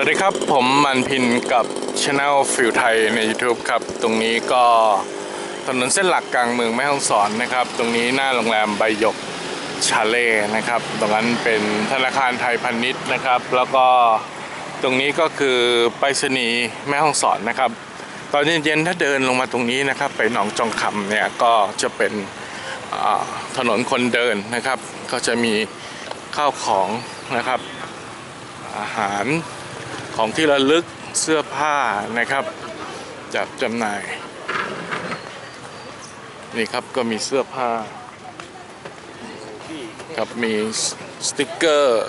วัสดีครับ ผมมันพินกับช anel ฟิวไทยใน YouTube ครับ ตรงนี้ก็ถนนเส้นหลักกลางเมืองแม่ฮ่องสอนนะครับ ตรงนี้หน้าโรงแรมใบหยกชาเล่นะครับ ตรงนั้นเป็นธนาคารไทยพาณิชย์นะครับ แล้วก็ตรงนี้ก็คือไปรษณีย์แม่ฮ่องสอนนะครับ ตอนเย็นๆถ้าเดินลงมาตรงนี้นะครับ ไปหนองจองคำเนี่ยก็จะเป็นถนนคนเดินนะครับ ก็จะมีข้าวของนะครับ อาหาร ของที่ระลึกเสื้อผ้านะครับ จับจำหน่าย นี่ครับก็มีเสื้อผ้า ครับมีสติกเกอร์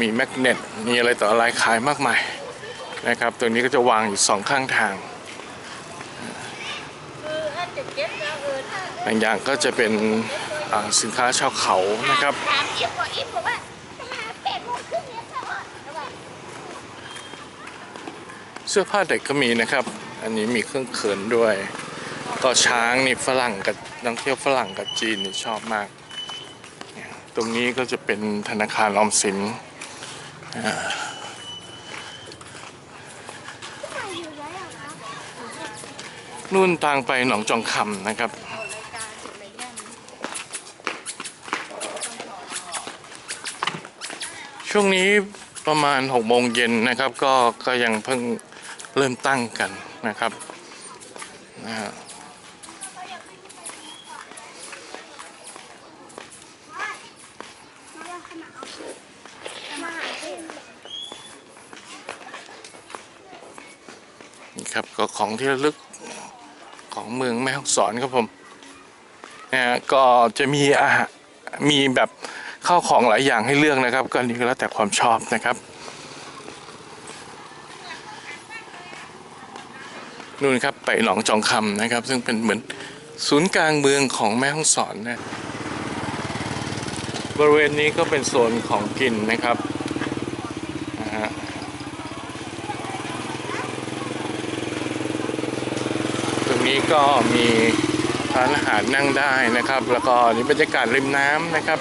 มีแมกเนตมีอะไรต่ออะไรขายมากมายนะครับ ตัวนี้ก็จะวางอยู่สองข้างทางบางอย่างก็จะเป็นสินค้าชาวเขานะครับ ถามอีฟบอกอีฟบอกว่าจะมาแปดโมงครึ่งเนี่ยค่ะแล้วแบบ เสื้อผ้าเด็กก็มีนะครับ อันนี้มีเครื่องเขินด้วย ก็ช้างนี่ฝรั่งกับนักเที่ยวฝรั่งกับจีนนี่ชอบมาก ตรงนี้ก็จะเป็นธนาคารออมสินนู่นู่นทางไปหนองจองคำนะครับ ช่วงนี้ประมาณ6โมงเย็นนะครับ ก็ก็ยังเพิ่ง เริ่มตั้งกันนะครับนะฮะนี่ครับก็ของที่ระลึกของเมืองแม่ฮ่องสอนครับผมนะฮะก็จะมีอาหารมีแบบข้าวของหลายอย่างให้เลือกนะครับ ก็นี่ก็แล้วแต่ความชอบนะครับ นู่นครับไปหนองจองคำนะครับ ซึ่งเป็นเหมือนศูนย์กลางเมืองของแม่ฮ่องสอนนะบริเวณนี้ก็เป็นโซนของกินนะครับนะฮะตรงนี้ก็มีร้านอาหารนั่งได้นะครับ แล้วก็นี่บรรยากาศริมน้ำนะครับ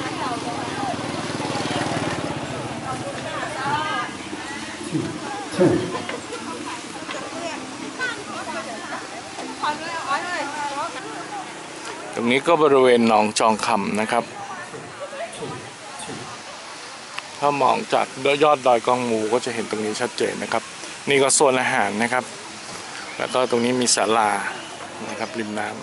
ตรงนี้ก็บริเวณหนองจองคำนะครับ ถ้ามองจากยอดดอยกองมูก็จะเห็นตรงนี้ชัดเจนนะครับ นี่ก็ส่วนอาหารนะครับ แล้วก็ตรงนี้มีศาลานะครับริมน้ำ